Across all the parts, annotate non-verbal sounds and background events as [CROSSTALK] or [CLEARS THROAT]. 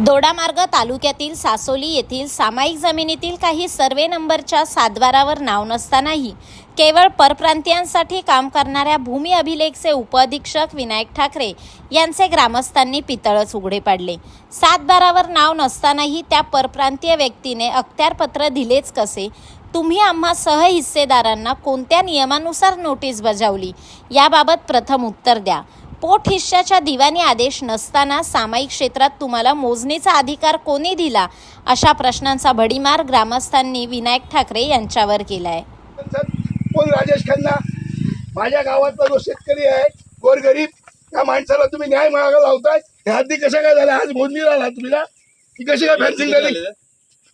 दोडामार्ग तालुक्यातील सासोली येथील सामायिक जमिनीतील काही सर्वे नंबरच्या सातबारावर नाव नसतानाही केवळ परप्रांतीयांसाठी काम करणाऱ्या भूमी अभिलेखचे उपअधीक्षक विनायक ठाकरे यांचे ग्रामस्थांनी पितळच उघडे पाडले. सातबारावर नाव नसतानाही त्या परप्रांतीय व्यक्तीने अखत्यारपत्र दिलेच कसे? तुम्ही आम्हा सहहिस्सेदारांना कोणत्या नियमानुसार नोटीस बजावली? याबाबत प्रथम उत्तर द्या. पोट हिश्श्याच्या दिवाणी आदेश नसताना सामायिक क्षेत्रात तुम्हाला मोजणीचा अधिकार कोणी दिला? अशा प्रश्नांचा भडीमार ग्रामस्थांनी विनायक ठाकरे यांच्यावर केलाय. सर कोण राजेश खन्ना? माझ्या गावातला जो शेतकरी आहे गोरगरीब. त्या माणसाला तुम्ही न्याय मागायला लावताय. हद्दी कशा काय झाल्या? आज मोजणी झाला तुम्ही ना ही कशी काय फॅन्सिंग झाली?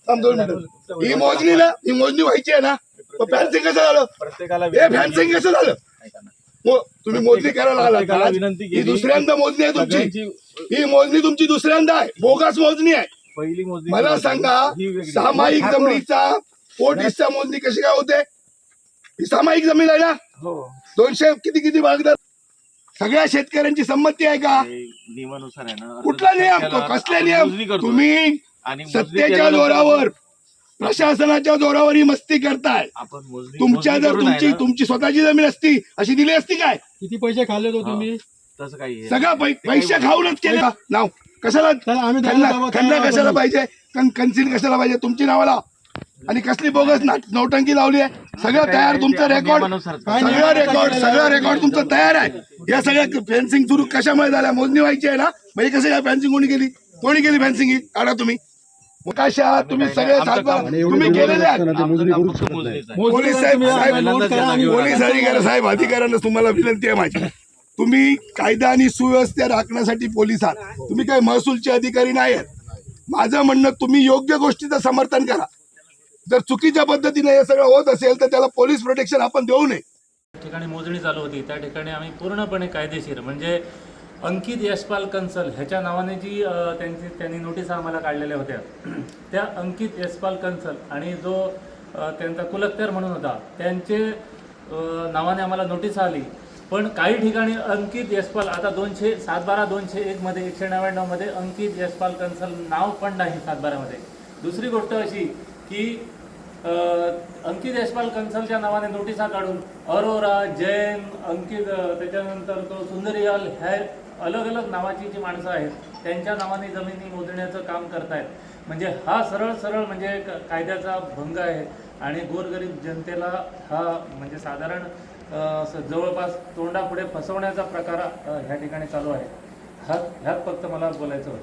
थांब दोन मिनिटं. ही मोजणी ना ही मोजणी व्हायची आहे ना. फॅन्सिंग कसं झालं? प्रत्येकाला हे फॅन्सिंग कसं झालं? तुम्ही मोजणी करायला आला ही. दुसऱ्यांदा मोजणी आहे तुमची. ही मोजणी तुमची दुसऱ्यांदा आहे. बोगस मोजणी आहे. पहिली मोजणी मला. सांगा. सामायिक जमिनीचा पोट हिस्सा मोजणी कशी काय होते? ही सामायिक जमीन आहे ना? हो. दोनशे किती किती भागदार सगळ्या शेतकऱ्यांची संमती आहे का? नियमानुसार आहे ना. कुठला नियम? कसले नियम. तुम्ही सत्तेच्या जोरावर प्रशासनाच्या जोरावर ही मस्ती करताय. आपण मोजणी तुमच्या मोजणी जर करून तुमची ना, तुमची स्वतःची जमीन असती अशी दिली असती काय? किती पैसे खाल्ले तो तुम्ही? तसं काही. सगळं पै- पैसे खाऊनच केले. का? नाव कशाला चला, आम्ही द्यायला खन्ना बाबा खन्ना तयार कशाला. पाहिजे? कन कन्सिल कशाला पाहिजे? तुमची नावाला आणि कसली बोगस नाट- नौटंकी लावली आहे. सगळं तयार तुमचं रेकॉर्ड सगळं रेकॉर्ड सगळं रेकॉर्ड तुमचं तयार आहे. या सगळ्या फेन्सिंग सुरू कशामुळे झाल्या? मोजणी व्हायची आहे ना? म्हणजे कसं काय फेन्सिंग कोणी केली? कोणी केली फेन्सिंग ही? काढा तुम्ही. कशा तुम्ही सगळे सातबार तुम्ही केलेले आहात. पोलीस साहेब पोलीस अधिकारी साहेब अधिकाऱ्यांना तुम्हाला विनंती आहे माझी. तुम्ही कायदा आणि सुव्यवस्था राखण्यासाठी पोलीस आहात. तुम्ही काही महसूलचे अधिकारी नाही आहेत. माझं म्हणणं तुम्ही योग्य गोष्टीचं समर्थन करा. जर चुकीच्या पद्धतीने हे सगळं होत असेल तर त्याला पोलीस प्रोटेक्शन आपण देऊ नये. ठिकाणी मोजणी चालू होती. त्या ठिकाणी आम्ही पूर्णपणे कायदेशीर म्हणजे अंकित यशपाल कन्सल ह्याच्या नावाने जी त्यांची त्यांनी नोटीस आम्हाला काढलेल्या होत्या. [CLEARS THROAT] त्या अंकित यशपाल कन्सल आणि जो त्यांचा कुलख्तर म्हणून होता त्यांचे नावाने आम्हाला नोटीस आली. पण काही ठिकाणी अंकित यशपाल आता दोनशे सातबारा दोनशे एकमध्ये एकशे नव्याण्णवमध्ये अंकित यशपाल कन्सल नाव पण नाही सातबारामध्ये दुसरी गोष्ट अशी की अंकित यशपाल कन्सलच्या नावाने नोटिसा काढून अरोरा जैन अंकित त्याच्यानंतर तो सुंदरियाल ह्या अलग अलग नावाची जी माणसं आहेत त्यांच्या नावाने जमिनी मोजण्याचं काम करतायत. म्हणजे हा सरळ सरळ म्हणजे कायद्याचा भंग आहे आणि गोरगरीब जनतेला हा म्हणजे साधारण स- जवळपास तोंडापुढे फसवण्याचा प्रकार ह्या ठिकाणी चालू आहे. ह्यात ह्यात फक्त मला बोलायचं होतं.